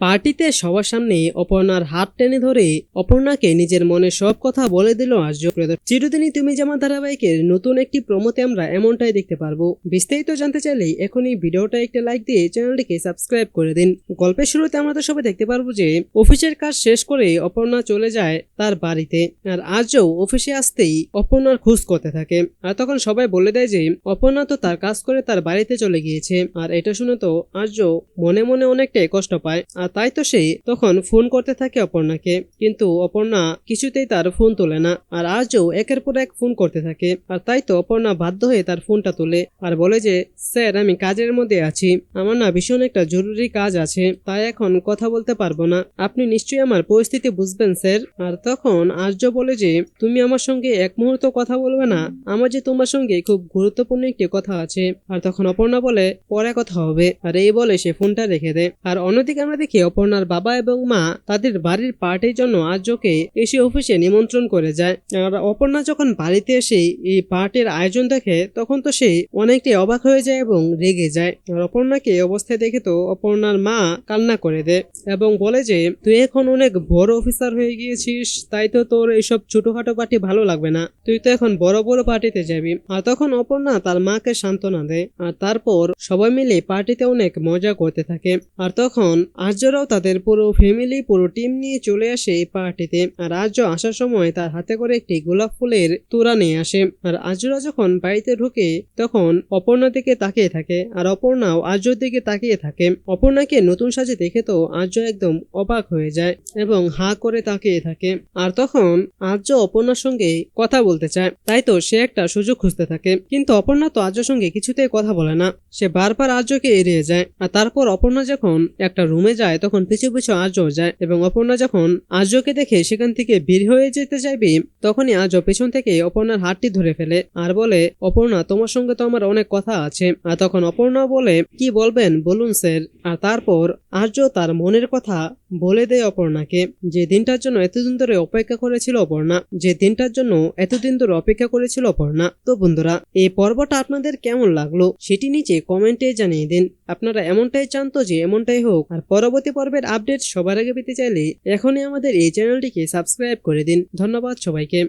পার্টিতে সবার সামনে অপর্ণার হাত টেনে ধরে অপর্ণাকে নিজের মনে সব কথা বলে দিল আর্য। চিরদিনই তুমি জামা ধারাবাহিকের নতুন একটি প্রমোতে আমরা এমনটাই দেখতে পারব। বিস্তারিত জানতে চাইলে এখনই ভিডিওটা একটা লাইক দিয়ে চ্যানেলটিকে সাবস্ক্রাইব করে দিন। গল্পের শুরুতে আমরা তো সবাই দেখতে পারব যে অফিসের কাজ শেষ করে অপর্ণা চলে যায় তার বাড়িতে। আর আজও অফিসে আসতেই অপর্ণার খোঁজ করতে থাকে। আর তখন সবাই বলে দেয় যে অপর্ণা তো তার কাজ করে তার বাড়িতে চলে গিয়েছে। আর এটা শুনে তো আর্য মনে মনে অনেকটাই কষ্ট পায়। আর তাই তো সেই, তখন ফোন করতে থাকে অপর্ণাকে। কিন্তু অপর্ণা কিছুতেই তার ফোন তোলে না, আর আজও একের পর এক ফোন করতে থাকে। আর তাই তো অপর্ণা বাধ্য হয়ে তার ফোনটা তোলে, আর বলে যে, স্যার, আমি কাজের মধ্যে আছি। আমার না ভীষণ একটা জরুরি কাজ আছে, তাই এখন কথা বলতে পারব না। আপনি নিশ্চয়ই আমার পরিস্থিতি বুঝবেন, স্যার। আর তখন আর্য বলে যে, তুমি আমার সঙ্গে এক মুহূর্ত কথা বলবে না। আমার যে তোমার সঙ্গে খুব গুরুত্বপূর্ণ একটি কথা আছে। আর তখন অপর্ণা বলে, পরে কথা হবে। আর এই বলে সে ফোনটা রেখে দেয়। আর অন্যদিকে আমরা দেখি অপর্ণার বাবা এবং মা তাদের বাড়ির পার্টির জন্য আর্যকে এসে অফিসে নিমন্ত্রণ করে যায়। আর অপর্ণা যখন বাড়িতে এসে এই পার্টির আয়োজন দেখে, তখন তো সে অনেকটাই অবাক হয়ে যায় এবং রেগে যায়। আর অপর্ণাকে অবস্থায় দেখে তো অপর্ণার মা কান্না করে দেয় এবং বলে যে, তুই এখন অনেক বড় অফিসার হয়ে গিয়েছিস, তাই তো তোর এইসব ছোটখাটো পার্টি ভালো লাগবে না। তুই তো এখন বড় বড় পার্টিতে যাবি। আর তখন অপর্ণা তার মাকে সান্ত্বনা দেয়। আর তারপর সবাই মিলে পার্টিতে অনেক মজা করতে থাকে। আর তখন আর্যরাও তাদের পুরো ফ্যামিলি পুরো টিম নিয়ে চলে আসে এই পার্টিতে আর আর্য আসার সময় তার হাতে করে একটি গোলাপ ফুলের তোড়া নিয়ে আসে। আর আর্যরা যখন বাড়িতে ঢুকে, তখন অপর্ণার দিকে তাকিয়ে থাকে। আর অপর্ণাও আর্যর দিকে তাকিয়ে থাকে। অপর্ণাকে নতুন সাজে দেখে তো আর্য একদম অবাক হয়ে যায় এবং হা করে তাকিয়ে থাকে। আর তখন আর্য অপর্ণার সঙ্গে কথা বলতে চায়। তাই তো সে একটা সুযোগ খুঁজতে থাকে। কিন্তু অপর্ণা তো আর্যর সঙ্গে কিছুতেই কথা বলে না। সে বারবার আর্যকে এড়িয়ে যায়। আর তারপর অপর্ণা যখন একটা রুমে যায় তখন পিছু পিছু আর্য যায় এবং অপর্ণা যখন আর্যকে দেখে সেখান থেকে বের হয়ে যেতে চাইবে তখনই আর্য পেছন থেকে অপর্ণার হাতটি ধরে ফেলে আর বলে, অপর্ণা, তোমার সঙ্গে তো আমার অনেক কথা আছে। আর তখন অপর্ণা বলে, কি বলবেন? বলুন, স্যার। আর তারপর আর্য তার মনের কথা বলে দেয় অপর্ণাকে, যে দিনটার জন্য এতদিন ধরে অপেক্ষা করেছিল অপর্ণা, যে দিনটার জন্য এতদিন ধরে অপেক্ষা করেছিল অপর্ণা। তো বন্ধুরা, এই পর্বটা আপনাদের কেমন লাগল সেটি নিচে কমেন্টে জানিয়ে দিন। আপনারা এমনটাই চান তো যে এমনটাই হোক। আর পরবর্তী পর্বের আপডেট সবার আগে পেতে চাইলে এখনই আমাদের এই চ্যানেলটিকে সাবস্ক্রাইব করে দিন। ধন্যবাদ সবাইকে।